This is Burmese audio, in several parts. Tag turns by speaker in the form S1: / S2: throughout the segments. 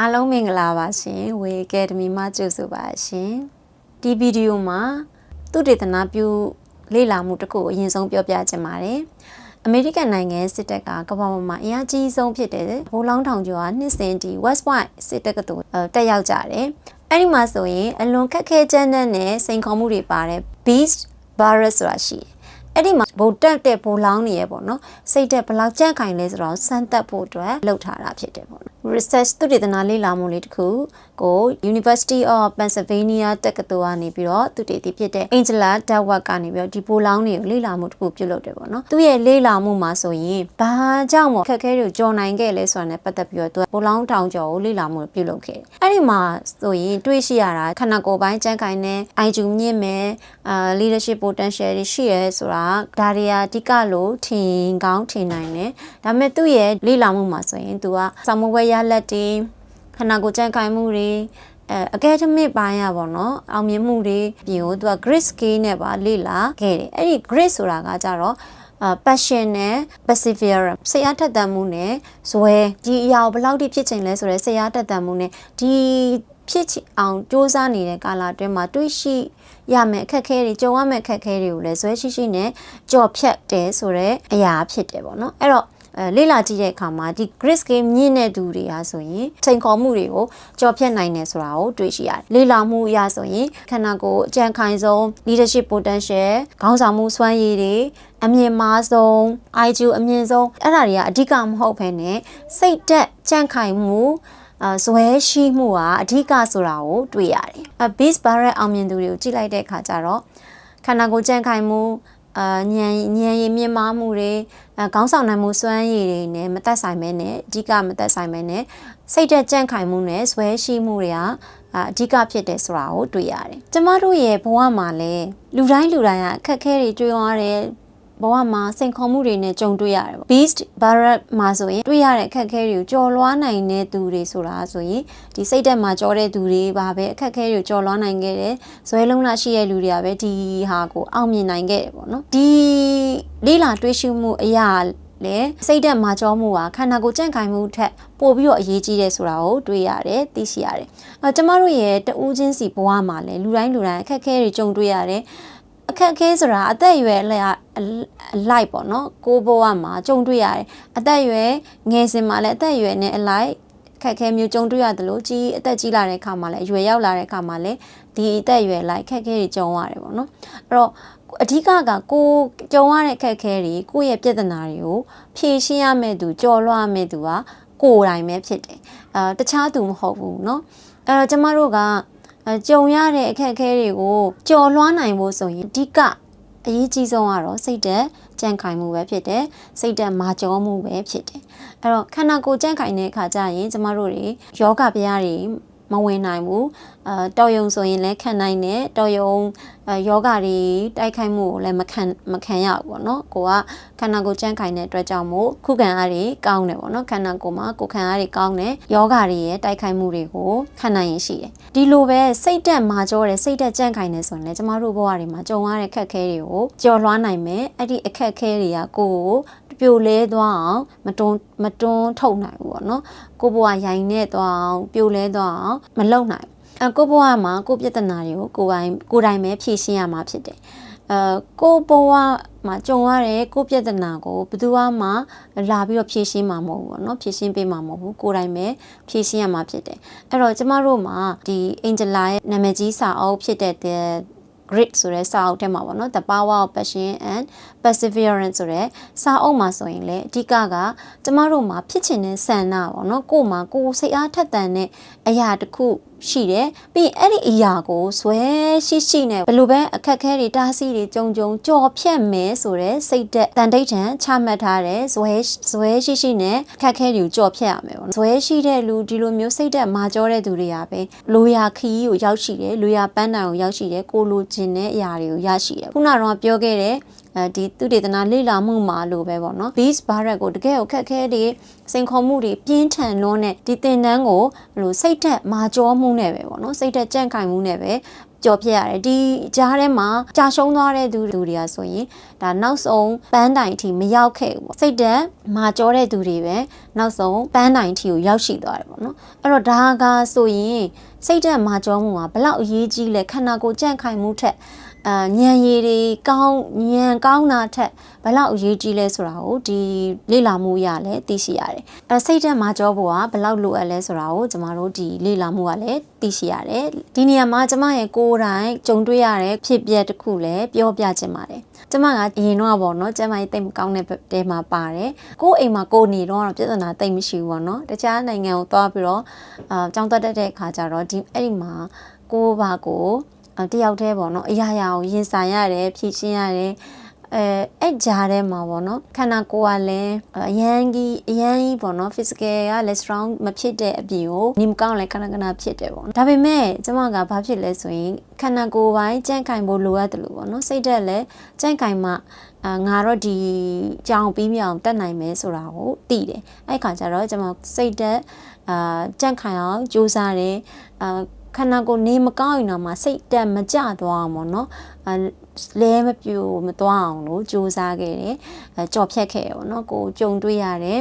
S1: အားလုံးမင်္ဂလာပါရှင်ဝေအကယ်ဒမီမှာကြိုဆိုပါရှင်ဒီဗီဒီယိုမှာသူတေသနာပြုလေ့လာမှုတစ်ခုအရင်ဆုံးပြောပြချင်ပါတယ်အမေရိကန်နိုင်ငံစစ်တပ်ကကမ္ဘာပေါ်မှာအင်အားကြီးဆုံးဖြစ်တဲ့ဘိုးလောင်းထောင်ကျော်ကနှစ်စဉ်ဒီ West Point စစ်တပ်ကတူတက်ရောက်ကြတယ်အဲ့ဒီမှာဆိုရင်အလွန်ခက်ခဲကြမ်းတမ်းတဲ့စိန်ခေါ်မှုတွေပါတယ် Beast Virus ဆိုတာရှိတယ်အဲ့ဒီမှာဗိုလ်တက်တဲ့ဗိုလ်လောင်းနေရပေါ့နော်စိတ်တက်ဘယ်လောက်ကြန့်ခိုင်လဲဆိုတော့စမ်းသပ်ဖို့အတွက်လှုပ်ထားတာဖြစ်တယ်ပေါ့နော် research သုတေသနလေ့လာမှုလေးတစ်ခုကို University of Pennsylvania တက္ကသိုလ်ကနေပြီးတော့သူတည်တည်ဖြစ်တဲ့ Angela Dawak ကနေပြီးတော့ဒီဗိုလ်လောင်းတွေကိုလေ့လာမှုတစ်ခုပြုလုပ်တယ်ပေါ့နော်သူရဲ့လေ့လာမှုမှာဆိုရင်ဘာကြောင့်မို့ခက်ခဲတွေကိုကြော်နိုင်ခဲ့လဲဆိုတာနဲ့ပတ်သက်ပြီးတော့သူကဗိုလ်လောင်းထောင်ကျော်ကိုလေ့လာမှုပြုလုပ်ခဲ့တယ်အဲ့ဒီမှာဆိုရင်တွေးရှိရတာခန္ဓာကိုယ်ပိုင်းကြန့်ခိုင်တဲ့ IQ မြင့်မယ်အာ leadership potential တွေရှိရဲဆိုတာဒါတွေအဓိကလို့ထင်ကောင်းထင်နိုင်တယ်ဒါပေမဲ့သူ့ရဲ့လေ့လာမှုမှာဆိုရင်သူကစာမွေးရလက်တွေခန္ဓာကိုယ်ကြန့်ခိုင်မှုတွေအဲ academic ပိုင်းอ่ะဗောနော်အောင်မြင်မှုတွေပြင်ကိုသူက grade scale နဲ့ပါလေ့လာခဲ့တယ်အဲ့ဒီ grade ဆိုတာကကြတော့အာ passion နဲ့ perseverance စိတ်အားထက်သန်မှုနဲ့ဇွဲဒီအရာကိုဘယ်လောက်ထိဖြစ်ချင်လဲဆိုတော့စိတ်အားထက်သန်မှုနဲ့ဒီဖြစ်ချင်အောင်စ조사နေတဲ့ကာလအတွင်းမှာတွေးရှိရမယ်အခက်အခဲတွေကြုံရမယ်အခက်အခဲတွေကိုလည်းဇွဲရှိရှိနဲ့ကြော်ဖြတ်တယ်ဆိုတော့အရာဖြစ်တယ်ပေါ့နော်အဲ့တော့ အဲလေ့လာကြည့်တဲ့အခါမှာဒီ grid scale မြင့်တဲ့သူတွေဟာဆိုရင်ချိန်ခေါ်မှုတွေကိုကြော်ဖြတ်နိုင်တယ်ဆိုတာကိုတွေ့ရှိရတယ်။လေ့လာမှုအရဆိုရင်ခန္ဓာကိုယ်အကြံခိုင်ဆုံး leadership potential ခေါင်းဆောင်မှုစွမ်းရည်တွေအမြင့်မားဆုံး IQ အမြင့်ဆုံးအဲ့ဒါတွေကအဓိကမဟုတ်ဘဲနဲ့စိတ်သက်ကြံ့ခိုင်မှုအဇွဲရှိမှုကအဓိကဆိုတာကိုတွေ့ရတယ်။ base barrel အောင်မြင်သူတွေကိုကြည့်လိုက်တဲ့အခါကျတော့ခန္ဓာကိုယ်ကြံ့ခိုင်မှု အာညံညံရည်မြင့်မားမှုတွေအခေါင်းဆောင်နိုင်မှုစွမ်းရည်တွေနဲ့မသက်ဆိုင်မဲနဲ့အဓိကမသက်ဆိုင်မဲနဲ့စိတ်သက်ကြံ့ခိုင်မှုနဲ့ဇွဲရှိမှုတွေဟာအဓိကဖြစ်တယ်ဆိုတာကိုတွေ့ရတယ်။ကျမတို့ရဲ့ဘဝမှာလည်းလူတိုင်းလူတိုင်းကအခက်အခဲတွေတွေ့ရတယ် ဘဝမှာစိန်ခေါ်မှုတွေနဲ့ကြုံတွေ့ရတယ်ပေါ့ Beast Barrack မှာဆိုရင်တွေ့ရတဲ့အခက်အခဲတွေကိုကြော်လွှားနိုင်တဲ့သူတွေဆိုတာဆိုရင်ဒီစိတ်တက်မှာကြောတဲ့သူတွေပါပဲအခက်အခဲတွေကိုကြော်လွှားနိုင်ခဲ့တယ်ဇွဲလုံးလာရှိတဲ့လူတွေကပဲဒီဟာကိုအောင်မြင်နိုင်ခဲ့တယ်ပေါ့နော်ဒီလေးလာတွေးရှုမှုအရာလေစိတ်သက်မာကြောမှုဟာခန္ဓာကိုယ်ကြန့်ခိုင်မှုထက်ပိုပြီးတော့အရေးကြီးတယ်ဆိုတာကိုတွေ့ရတယ်သိရှိရတယ်။အဲကျမတို့ရဲ့တဦးချင်းစီဘဝမှာလည်းလူတိုင်းလူတိုင်းအခက်အခဲတွေကြုံတွေ့ရတယ်။ အခက်အခဲဆိုတာအသက်အရွယ်အလိုက်ပေါ့နော်ကိုဘဝမှာကြုံတွေ့ရတယ်အသက်အရွယ်ငယ်စဉ်မှာလည်းအသက်အရွယ်နဲ့အလိုက်ခက်ခဲမျိုးကြုံတွေ့ရတယ်လို့ကြီးအသက်ကြီးလာတဲ့အခါမှာလည်းအရွယ်ရောက်လာတဲ့အခါမှာလည်းဒီအသက်အရွယ်လိုက်ခက်ခဲတွေကြုံရတယ်ပေါ့နော်အဲ့တော့အဓိကကကိုကြုံရတဲ့ခက်ခဲတွေကိုယ့်ရဲ့ပြဿနာတွေကိုဖြေရှင်းရမယ့်သူကြော်လွှားမယ့်သူကကိုယ်တိုင်ပဲဖြစ်တယ်အာတခြားသူမဟုတ်ဘူးเนาะအဲ့တော့ကျမတို့က ကြုံရတဲ့အခက်အခဲတွေကိုကြော်လွှားနိုင်ဖို့ဆိုရင်အဓိကအရေးကြီးဆုံးကတော့စိတ်သက်ကြံ့ခိုင်မှုပဲဖြစ်တယ်စိတ်သက်မာကြောမှုပဲဖြစ်တယ်အဲ့တော့ခန္ဓာကိုယ်ကြံ့ခိုင်တဲ့အခါကျရင်ကျမတို့တွေယောဂဗျာတွေ မဝင်နိုင်ဘူးအာတော်ယုံဆိုရင်လည်းခံနိုင်တယ်တော်ယုံယောဂတွေတိုက်ခိုက်မှုကိုလည်းမခံမခံရဘူးပေါ့နော်ကိုကခန္ဓာကိုယ်ကြမ်းခိုင်တဲ့အတွက်ကြောင့်မို့ခုခံအားတွေကောင်းတယ်ပေါ့နော်ခန္ဓာကိုယ်မှာကိုယ်ခံအားတွေကောင်းတယ်ယောဂတွေရဲ့တိုက်ခိုက်မှုတွေကိုခံနိုင်ရင်ရှိတယ်ဒီလိုပဲစိတ်တက်မာကြောတယ်စိတ်တက်ကြမ်းခိုင်နေဆိုရင်လည်းကျမတို့ဘဝတွေမှာကြုံရတဲ့ခက်ခဲတွေကိုကြော်လွှားနိုင်မယ်အဲ့ဒီအခက်ခဲတွေကကိုယ်ကို ပြိုလဲသွားအောင်မတွန်းမတွန်းထုတ်နိုင်ဘူးပေါ့နော်ကိုဘဝရိုင်နေသွားအောင်ပြိုလဲသွားအောင်မလုံနိုင်အကိုဘဝမှာကိုပြဿနာတွေကိုကိုယ်ပိုင်ကိုယ်တိုင်ပဲဖြေရှင်းရမှာဖြစ်တယ်အဲကိုဘဝမှာကြုံရတဲ့ကိုပြဿနာကိုဘယ်သူမှလာပြီးတော့ဖြေရှင်းမှာမဟုတ်ဘူးเนาะဖြေရှင်းပေးမှာမဟုတ်ဘူးကိုယ်တိုင်ပဲဖြေရှင်းရမှာဖြစ်တယ်အဲ့တော့ကျမတို့မှာဒီအင်ဂျလာရဲ့နာမည်ကြီးစာအုပ်ဖြစ်တဲ့ grit ဆိုတဲ့စာအုပ်ထဲမှာပေါ့နော် the power of passion and perseverance ဆိုတဲ့စာအုပ်မှာဆိုရင်လေအဓိကကကျမတို့မှာဖြစ်ချင်တဲ့ဆန္ဒပေါ့နော်ကိုယ်မှာကိုယ်စိတ်အားထက်သန်တဲ့အရာတစ်ခု ရှိတယ်ပြီးရင်အဲ့ဒီအရာကိုဇွဲရှိရှိနဲ့ဘယ်လိုပဲအခက်ခဲတွေတားဆီးတွေကြုံကြုံကြော်ဖြတ်မယ်ဆိုတဲ့စိတ်သက်တန်တိတ်ထန်ချမှတ်ထားတဲ့ဇွဲဇွဲရှိရှိနဲ့အခက်ခဲတွေကိုကြော်ဖြတ်ရမယ်ပေါ့ဇွဲရှိတဲ့လူဒီလိုမျိုးစိတ်သက်မာကြောတဲ့သူတွေကပဲလိုရာခီးကိုရောက်ရှိတယ်လိုရာပန်းတိုင်ကိုရောက်ရှိတယ်ကိုလိုချင်တဲ့အရာတွေကိုရရှိတယ်ခုနကတော့ပြောခဲ့တဲ့ အဲဒီသူတေသနာလေ့လာမှုမှာလို့ပဲပေါ့နော် beast barrack ကိုတကယ်ကိုခက်ခဲတွေစိန်ခေါ်မှုတွေပြင်းထန်လွန်းတဲ့ဒီသင်တန်းကိုဘလို့စိတ်သက်မာကြောမှုနဲ့ပဲပေါ့နော်စိတ်သက်ကြန့်ခိုင်မှုနဲ့ပဲကြော်ပြရတယ်ဒီကြားထဲမှာကြာရှုံးသွားတဲ့သူတွေတွေကဆိုရင်ဒါနောက်ဆုံးပန်းတိုင်အထိမရောက်ခဲ့ဘူးပေါ့စိတ်သက်မာကြောတဲ့သူတွေပဲနောက်ဆုံးပန်းတိုင်အထိကိုရောက်ရှိသွားတယ်ပေါ့နော်အဲ့တော့ဒါကဆိုရင်စိတ်သက်မာကြောမှုကဘလောက်အရေးကြီးလဲခန္ဓာကိုယ်ကြန့်ခိုင်မှုထက် အာညံရည်တွေကောင်းညံကောင်းတာထက်ဘလောက်အရေးကြီးလဲဆိုတာကိုဒီလေ့လာမှုရလည်းသိရှိရတယ်အဲစိတ်ဓာတ်မာကြောဖို့ကဘလောက်လိုအပ်လဲဆိုတာကိုကျမတို့ဒီလေ့လာမှုကလည်းသိရှိရတယ်ဒီနေရာမှာကျမရဲ့ကိုယ်တိုင်ကြုံတွေ့ရတဲ့ဖြစ်ပျက်တစ်ခုလည်းပြောပြချင်ပါတယ်ကျမကအရင်တော့ပေါ့နော်ကျမရဲ့တိတ်မကောင်းတဲ့တဲမှာပါတယ်ကိုယ်အိမ်မှာကိုယ်နေတော့ပြဿနာတိတ်မရှိဘူးပေါ့နော်တခြားနိုင်ငံကိုသွားပြီးတော့အာကြောင်းတက်တဲ့အခါကျတော့ဒီအဲ့ဒီမှာကိုယ်ဘာကို တယောက်တည်းပေါ့နော်အရာရာကိုရင်ဆိုင်ရတယ်ဖြည့်ရှင်းရတယ်အဲအဲ့ကြားထဲမှာပေါ့နော်ခန္ဓာကိုယ်ကလည်းအရန်ကြီးအရန်ကြီးပေါ့နော် physical ကလည်း strong မဖြစ်တဲ့အပြင်ကိုနေမကောင်းလည်းခဏခဏဖြစ်တယ်ပေါ့နော်ဒါပေမဲ့ကျမကဘာဖြစ်လဲဆိုရင်ခန္ဓာကိုယ်ပိုင်းကြန့်ကင်ဖို့လိုအပ်တယ်လို့ပေါ့နော်စိတ်ဓာတ်လည်းကြန့်ကင်မှအာငါတော့ဒီကြောင်ပြီးမြောင်တက်နိုင်မယ်ဆိုတာကိုသိတယ်အဲ့ခါကျတော့ကျွန်မစိတ်သက်အာကြန့်ခိုင်အောင်ကြိုးစားတယ်အာ ခန္ဓာကိုယ်နေမကောင်းရင်တော့မှစိတ်တက်မကြသွားအောင်ပေါ့နော်အဲလဲမပြိုမသွားအောင်လို့စူးစမ်းခဲ့တယ်အဲကြော်ဖြတ်ခဲ့ရပေါ့နော်ကိုကြုံတွေ့ရတဲ့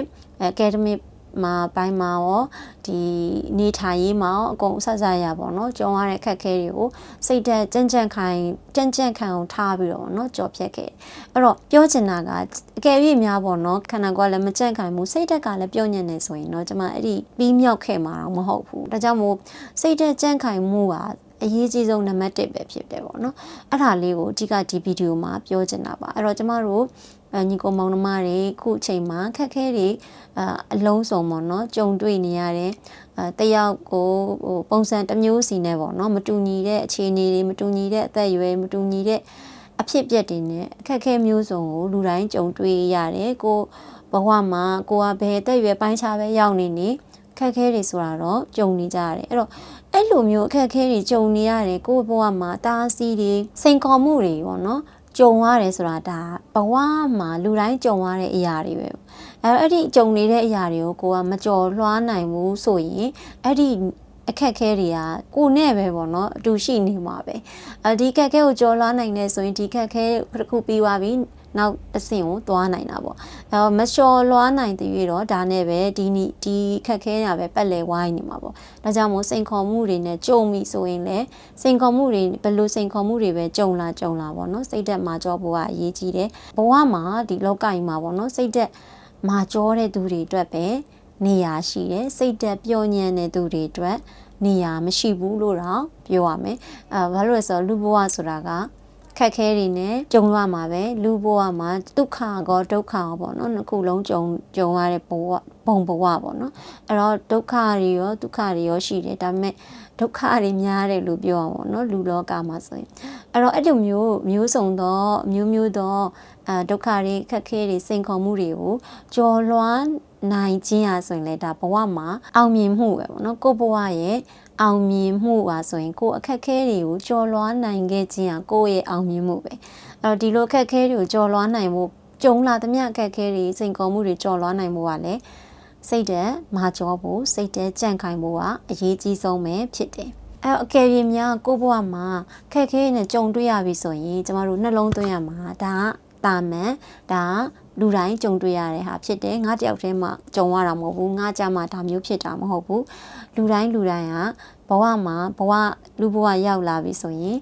S1: academic မှာပိုင်းမှာရောဒီနေထိုင်ရေးမှာရောအကုန်ဆက်ဆက်ရပါတော့ကြုံရတဲ့အခက်အခဲတွေကိုစိတ်ဓာတ်ကြံ့ကြံ့ခိုင်ကြံ့ကြံ့ခံအောင်ထားပြီးတော့နော်ကြော်ဖြတ်ခဲ့အဲ့တော့ပြောချင်တာကအကယ်၍များပေါ့နော်ခန္ဓာကိုယ်လည်းမကြံ့ခိုင်ဘူးစိတ်ဓာတ်ကလည်းပြောညံ့နေဆိုရင်တော့ကျမအဲ့ဒီပြီးမြောက်ခဲ့မှာတော့မဟုတ်ဘူးဒါကြောင့်မို့စိတ်ဓာတ်ကြံ့ခိုင်မှုကအရေးကြီးဆုံးနံပါတ်1ပဲဖြစ်တယ်ပေါ့နော်အဲ့ဒါလေးကိုအဓိကဒီဗီဒီယိုမှာပြောချင်တာပါအဲ့တော့ကျမတို့ ညီကိုမောင်နှမတွေခုအချိန်မှာခက်ခဲတွေအလုံးစုံပေါ့နော်ကြုံတွေ့နေရတယ်အဲတယောက်ကိုဟိုပုံစံတစ်မျိုးစီနဲ့ပေါ့နော်မတူညီတဲ့အခြေအနေတွေမတူညီတဲ့အသက်အရွယ်မတူညီတဲ့အဖြစ်အပျက်တွေနဲ့အခက်ခဲမျိုးစုံကိုလူတိုင်းကြုံတွေ့ရတယ်ကိုဘဝမှာကိုကဘယ်အသက်အရွယ်ပိုင်းခြားပဲရောက်နေနေခက်ခဲတွေဆိုတာတော့ကြုံနေကြရတယ်အဲ့တော့အဲ့လိုမျိုးအခက်အခဲတွေကြုံနေရတယ်ကိုယ့်ဘဝမှာတားဆီးတွေစိန်ခေါ်မှုတွေပေါ့နော် ကြုံရတယ်ဆိုတာဒါဘဝမှာလူတိုင်းကြုံရတဲ့အရာတွေပဲအဲအဲ့ဒီကြုံနေတဲ့အရာတွေကိုကိုကမကြော်လွှားနိုင်ဘူးဆိုရင်အဲ့ဒီအခက်ခဲတွေကကိုနဲ့ပဲပေါ့နော်အတူရှိနေမှာပဲအဲဒီခက်ခဲကိုကြော်လွှားနိုင်နေဆိုရင်ဒီခက်ခဲတစ်ခုပြီးသွားပြီ နောက်တစ်ဆင့်ကိုသွားနိုင်တာပေါ့အဲမလျှော်လွှားနိုင်တဲ့၍တော့ဒါနဲ့ပဲဒီနီဒီခက်ခဲတာပဲပက်လေဝိုင်းနေမှာပေါ့ဒါကြောင့်မို့စိန်ခေါ်မှုတွေနဲ့ကြုံပြီဆိုရင်လည်းစိန်ခေါ်မှုတွေဘယ်လိုစိန်ခေါ်မှုတွေပဲကြုံလာကြုံလာပေါ့နော်စိတ်သက်မှာကြောဖို့ကအရေးကြီးတယ်ဘဝမှာဒီလောကကြီးမှာပေါ့နော်စိတ်သက်မှာကြောတဲ့သူတွေအတွက်ပဲနေရာရှိတယ်စိတ်သက်ပျော်ညံ့တဲ့သူတွေအတွက်နေရာမရှိဘူးလို့တော့ပြောရမယ်အဲဘာလို့လဲဆိုတော့လူဘဝဆိုတာက ခက်ခဲတွေနဲ့ကြုံရမှာပဲလူဘဝမှာဒုက္ခကောဒုက္ခရောပေါ့နော်နှစ်ခုလုံးကြုံကြုံရတဲ့ဘဝဘုံဘဝပေါ့နော်အဲ့တော့ဒုက္ခတွေရောဒုက္ခတွေရောရှိတယ်ဒါပေမဲ့ ဒုက္ခတွေများတယ်လို့ပြောအောင်ပေါ့နော်လူလောကမှာဆိုရင်အဲ့တော့အဲ့လိုမျိုးမျိုးစုံသောမျိုးမျိုးသောအဲဒုက္ခတွေခက်ခဲတွေစိန်ခေါ်မှုတွေကိုကြော်လွှမ်းနိုင်ခြင်းဟာဆိုရင်လေဒါဘဝမှာအောင်မြင်မှုပဲပေါ့နော်ကိုဘဝရဲ့အောင်မြင်မှုပါဆိုရင်ကိုအခက်ခဲတွေကိုကြော်လွှားနိုင်ခဲ့ခြင်းဟာကိုရဲ့အောင်မြင်မှုပဲအဲ့တော့ဒီလိုအခက်ခဲတွေကိုကြော်လွှားနိုင်ဖို့ကြုံလာသမျှအခက်ခဲတွေစိန်ခေါ်မှုတွေကြော်လွှားနိုင်ဖို့ကလည်း စိတ်တဲ့မာကြောဖို့စိတ်တဲ့ကြန့်ခိုင်ဖို့ကအရေးကြီးဆုံးပဲဖြစ်တယ်အဲအကယ်၍များကိုဘဝမှာခက်ခဲနဲ့ကြုံတွေ့ရပြီဆိုရင်ကျမတို့နှလုံးသွင်းရမှာဒါကတာမန်ဒါလူတိုင်းကြုံတွေ့ရတဲ့ဟာဖြစ်တယ်ငါတယောက်တည်းမှကြုံရတာမဟုတ်ဘူးငါကြမှာဒါမျိုးဖြစ်တာမဟုတ်ဘူးလူတိုင်းလူတိုင်းကဘဝမှာဘဝလူဘဝရောက်လာပြီဆိုရင်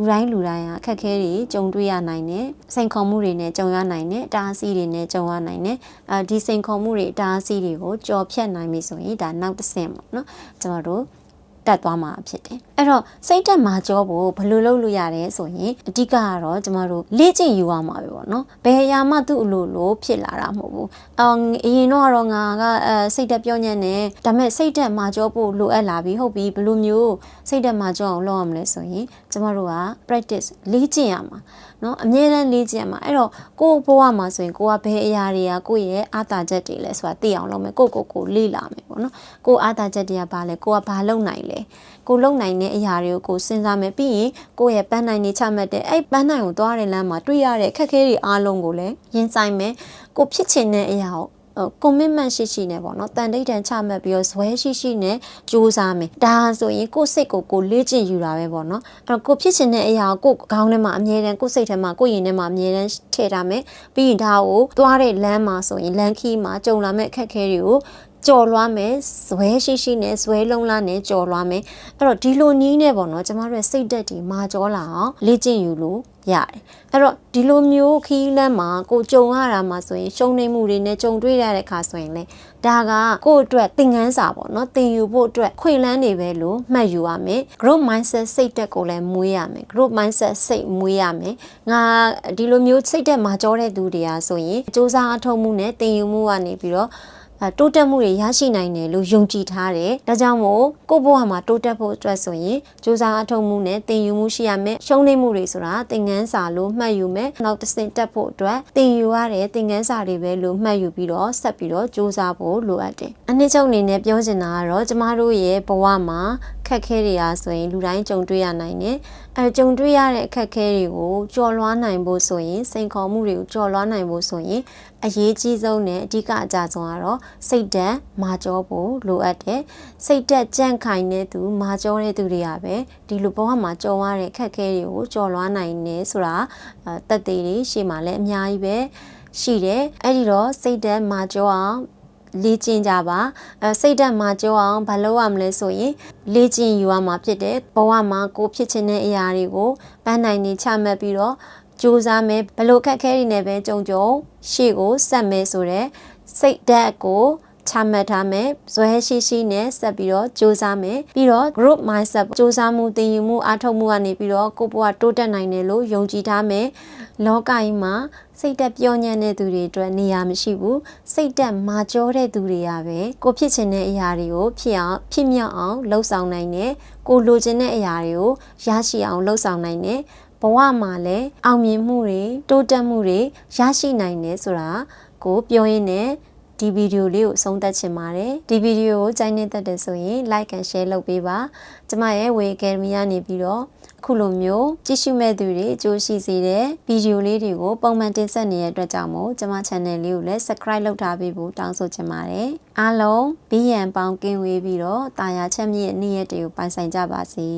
S1: လူတိုင်းလူတိုင်းကအခက်ခဲတွေကြုံတွေ့ရနိုင်တယ်စိန်ခေါ်မှုတွေနဲ့ကြုံရနိုင်တယ်တားဆီးတွေနဲ့ကြုံရနိုင်တယ်အဲဒီစိန်ခေါ်မှုတွေတားဆီးတွေကိုကြော်ဖြတ်နိုင်ပြီဆိုရင်ဒါနောက်တစ်ဆင့်ပေါ့နော်ကျွန်တော် တို့တက်သွားမှာဖြစ်တယ်အဲ့တော့စိတ်တက်မှာကြောဖို့ဘယ်လိုလုပ်လို့ရလဲဆိုရင်အဓိကကတော့ကျမတို့လေ့ကျင့်ယူရမှာပဲပေါ့နော်ဘယ်အရာမှသူ့အလိုလိုဖြစ်လာတာမဟုတ်ဘူးအော်အရင်တော့ငါကအဲစိတ်တက်ပြောညံ့နေဒါပေမဲ့စိတ်တက်မှာကြောဖို့လိုအပ်လာပြီဟုတ်ပြီဘယ်လိုမျိုးစိတ်တက်မှာကြောအောင်လုပ်ရမလဲဆိုရင်ကျမတို့က practice လေ့ကျင့်ရမှာเนาะအမြဲတမ်းလေ့ကျင့်မှာအဲ့တော့ကိုယ့်ဘဝမှာဆိုရင်ကိုကဘယ်အရာတွေကကိုယ့်ရဲ့အာသာချက်တွေလဲဆိုတာသိအောင်လုပ်မယ်ကိုကိုကိုလေ့လာမယ်ပေါ့နော်ကိုအာသာချက်တွေကဘာလဲကိုကဘာလုပ်နိုင်လဲ လဲကိုလုံနိုင်တဲ့အရာတွေကိုကိုစဉ်းစားမယ်ပြီးရင်ကိုယ့်ရဲ့ပန်းနိုင်နေချမှတ်တဲ့အဲ့ပန်းနိုင်ကိုသွားတဲ့လမ်းမှာတွေ့ရတဲ့အခက်အခဲတွေအားလုံးကိုလည်းရင်ဆိုင်မယ်ကိုဖြစ်ချင်တဲ့အရာကို commitment ရှိရှိနဲ့ပေါ့နော်တန်တိတ်တန်ချမှတ်ပြီးတော့ဇွဲရှိရှိနဲ့စူးစမ်းမယ်ဒါဆိုရင်ကိုယ့်စိတ်ကိုကိုလေ့ကျင့်ယူတာပဲပေါ့နော်အဲ့တော့ကိုဖြစ်ချင်တဲ့အရာကိုကိုခေါင်းထဲမှာအမြဲတမ်းကိုစိတ်ထဲမှာကိုရင်ထဲမှာအမြဲတမ်းထည့်ထားမယ်ပြီးရင်ဒါကိုသွားတဲ့လမ်းမှာဆိုရင်လမ်းခီးမှာကြုံလာမဲ့အခက်အခဲတွေကို ကြော်လွှားမယ်ဇွဲရှိရှိနဲ့ဇွဲလုံးလားနဲ့ကြော်လွှားမယ်အဲ့တော့ဒီလိုနီးနဲ့ပေါ့နော်ကျမတို့ရဲ့စိတ်သက်တွေမာကြောလာအောင်လေ့ကျင့်ယူလို့ရတယ်အဲ့တော့ဒီလိုမျိုးခီးလမ်းမှာကိုကြုံရတာမှာဆိုရင်ရှုံနေမှုတွေနဲ့ကြုံတွေ့ရတဲ့ခါဆိုရင်လေဒါကကိုယ့်အတွက်သင်ခန်းစာပေါ့နော်သင်ယူဖို့အတွက်ခွင့်လန်းနေပဲလို့မှတ်ယူရမယ် growth mindset စိတ်တက်ကိုလည်းမွေးရမယ် growth mindset စိတ်မွေးရမယ်ငါဒီလိုမျိုးစိတ်တက်မှာကြောတဲ့သူတွေကဆိုရင်စ조사အထောက်မှုနဲ့သင်ယူမှုကနေပြီးတော့အဲ တိုးတက်မှုတွေရရှိနိုင်တယ်လို့ယုံကြည်ထားတယ်။ဒါကြောင့်မို့ကိုယ့်ဘဝမှာတိုးတက်ဖို့အတွက်ဆိုရင်စူးစမ်းအထောက်မှုနဲ့သင်ယူမှုရှိရမယ်။ရှုံးနိမ့်မှုတွေဆိုတာသင်ခန်းစာလို့မှတ်ယူမယ်။နောက်တစ်ဆင့်တက်ဖို့အတွက်သင်ယူရတဲ့သင်ခန်းစာတွေပဲလို့မှတ်ယူပြီးတော့ဆက်ပြီးတော့စူးစမ်းဖို့လိုအပ်တယ်။အနည်းချုပ်အနေနဲ့ပြောချင်တာကတော့ကျမတို့ရဲ့ဘဝမှာ ခက်ခဲတွေအားဆိုရင်လူတိုင်းကြုံတွေ့ရနိုင်တယ်။အဲကြုံတွေ့ရတဲ့အခက်ခဲတွေကိုကျော်လွှားနိုင်ဖို့ဆိုရင်စိန်ခေါ်မှုတွေကိုကျော်လွှားနိုင်ဖို့ဆိုရင်အရေးကြီးဆုံးနဲ့အဓိကအကြဆုံးကတော့စိတ်ဓာတ်မာကြောဖို့လိုအပ်တယ်။စိတ်ဓာတ်ကြန့်ခိုင်တဲ့သူမာကြောတဲ့သူတွေကပဲဒီလိုဘဝမှာကြုံရတဲ့အခက်ခဲတွေကိုကျော်လွှားနိုင်နေဆိုတာအဲတက်သေးတွေရှေ့မှာလည်းအများကြီးပဲရှိတယ်။အဲ့ဒီတော့စိတ်ဓာတ်မာကြောအောင် လေ့ကျင့်ကြပါအဲစိတ်ဓာတ်မှာကြောအောင်ဘာလုပ်ရမလဲဆိုရင်လေ့ကျင့်ယူရမှာဖြစ်တယ်ဘဝမှာကိုဖြစ်ချင်တဲ့အရာတွေကိုပန်းနိုင်နေချမှတ်ပြီးတော့ကြိုးစားမယ်ဘလို့ခက်ခဲတွေနဲ့ပဲကြုံကြုံရှေ့ကိုဆက်မယ်ဆိုတော့စိတ်ဓာတ်ကို ချမှတ်ထားမယ်ဇွဲရှိရှိနဲ့ဆက်ပြီးတော့စူးစမ်းမယ်ပြီးတော့ group mindset စူးစမ်းမှုသင်ယူမှုအားထုတ်မှုကနေပြီးတော့ကိုယ့်ဘဝတိုးတက်နိုင်တယ်လို့ယုံကြည်ထားမယ်လောကကြီးမှာစိတ်တက်ပြောညံ့တဲ့သူတွေအတွက်နေရာမရှိဘူးစိတ်တက်မာကြောတဲ့သူတွေကပဲကိုဖြစ်ချင်တဲ့အရာတွေကိုဖြစ်အောင်ဖြစ်မြောက်အောင်လှုပ်ဆောင်နိုင်တယ်ကိုလိုချင်တဲ့အရာတွေကိုရရှိအောင်လှုပ်ဆောင်နိုင်တယ်ဘဝမှာလည်းအောင်မြင်မှုတွေတိုးတက်မှုတွေရရှိနိုင်တယ်ဆိုတာကိုပြောရင်းနဲ့ ဒီဗီဒီယိုလေးကိုအဆုံးသတ်ချင်ပါတယ်ဒီဗီဒီယိုကိုကြိုက်နေတတ်တယ်ဆိုရင် like and share လုပ်ပေးပါကျမရဲ့ Way Academy ကနေပြီးတော့အခုလိုမျိုးကြည့်ရှုမဲ့သူတွေအကျိုးရှိစေတဲ့ဗီဒီယိုလေးတွေကိုပုံမှန်တင်ဆက်နေတဲ့အတွက်ကြောင့်မို့ကျမ channel လေးကိုလည်း subscribe လုပ်ထားပေးဖို့တောင်းဆိုချင်ပါတယ်အားလုံးဘီယံပေါင်းကင်းဝေးပြီးတော့တာယာချက်မြင့်နေ့ရက်တွေကိုပိုင်ဆိုင်ကြပါစေ